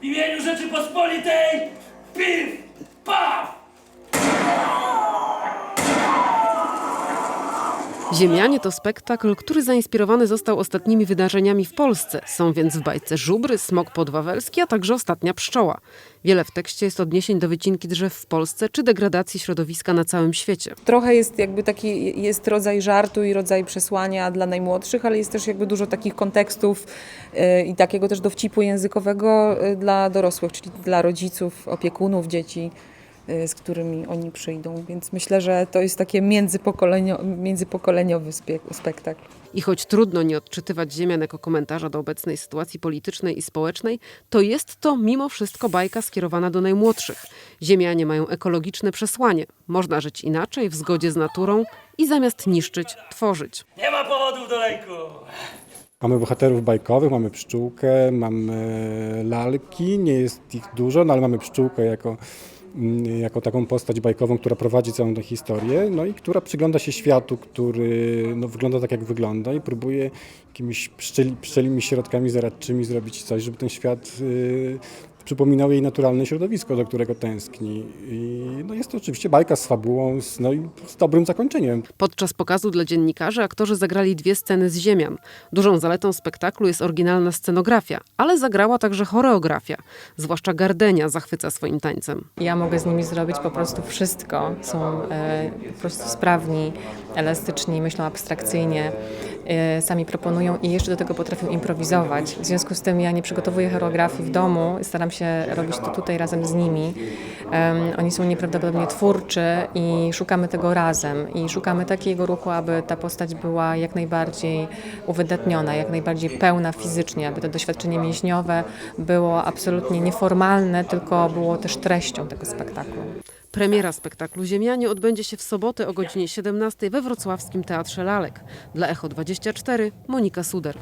W imieniu Rzeczypospolitej! Piw! Paw! Ziemianie to spektakl, który zainspirowany został ostatnimi wydarzeniami w Polsce. Są więc w bajce żubry, smok podwawelski, a także ostatnia pszczoła. Wiele w tekście jest odniesień do wycinki drzew w Polsce czy degradacji środowiska na całym świecie. Trochę jest jakby taki, jest rodzaj żartu i rodzaj przesłania dla najmłodszych, ale jest też jakby dużo takich kontekstów y, i takiego też dowcipu językowego y, dla dorosłych, czyli dla rodziców, opiekunów, dzieci, z którymi oni przyjdą. Więc myślę, że to jest takie międzypokolenio, międzypokoleniowy spektakl. I choć trudno nie odczytywać Ziemian jako komentarza do obecnej sytuacji politycznej i społecznej, to jest to mimo wszystko bajka skierowana do najmłodszych. Ziemianie mają ekologiczne przesłanie. Można żyć inaczej, w zgodzie z naturą i zamiast niszczyć, tworzyć. Nie ma powodów do lęku! Mamy bohaterów bajkowych, mamy pszczółkę, mamy lalki, nie jest ich dużo, no ale mamy pszczółkę jako, jako taką postać bajkową, która prowadzi całą tę historię, no i która przygląda się światu, który no, wygląda tak jak wygląda i próbuje jakimiś pszczeli, pszczelimi środkami zaradczymi zrobić coś, żeby ten świat y, przypominał jej naturalne środowisko, do którego tęskni. I, no jest to oczywiście bajka z fabułą, z, no i z dobrym zakończeniem. Podczas pokazu dla dziennikarzy aktorzy zagrali dwie sceny z Ziemian. Dużą zaletą spektaklu jest oryginalna scenografia, ale zagrała także choreografia. Zwłaszcza Gardenia zachwyca swoim tańcem. Ja mogę z nimi zrobić po prostu wszystko. Są e, po prostu sprawni, elastyczni, myślą abstrakcyjnie, e, sami proponują i jeszcze do tego potrafią improwizować. W związku z tym ja nie przygotowuję choreografii w domu, staram się robić to tutaj razem z nimi. Oni są nieprawdopodobnie twórczy i szukamy tego razem. I szukamy takiego ruchu, aby ta postać była jak najbardziej uwydatniona, jak najbardziej pełna fizycznie, aby to doświadczenie mięśniowe było absolutnie nieformalne, tylko było też treścią tego spektaklu. Premiera spektaklu Ziemianie odbędzie się w sobotę o godzinie 17 we wrocławskim Teatrze Lalek. Dla Echo 24 Monika Suder.